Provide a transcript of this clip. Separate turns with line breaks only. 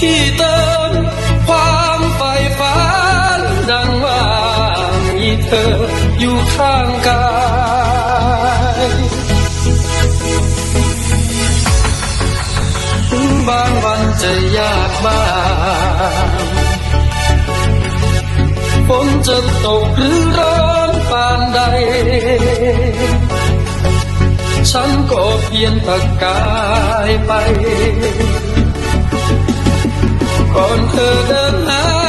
ที่เติมความไฟฟ้าดังว่ามีเธออยู่ข้างกายบางวันจะยากบ้างฝนจะตกหรือร้อนปานใด ฉันก็เพียนตะกายไป คนเธอเดินหา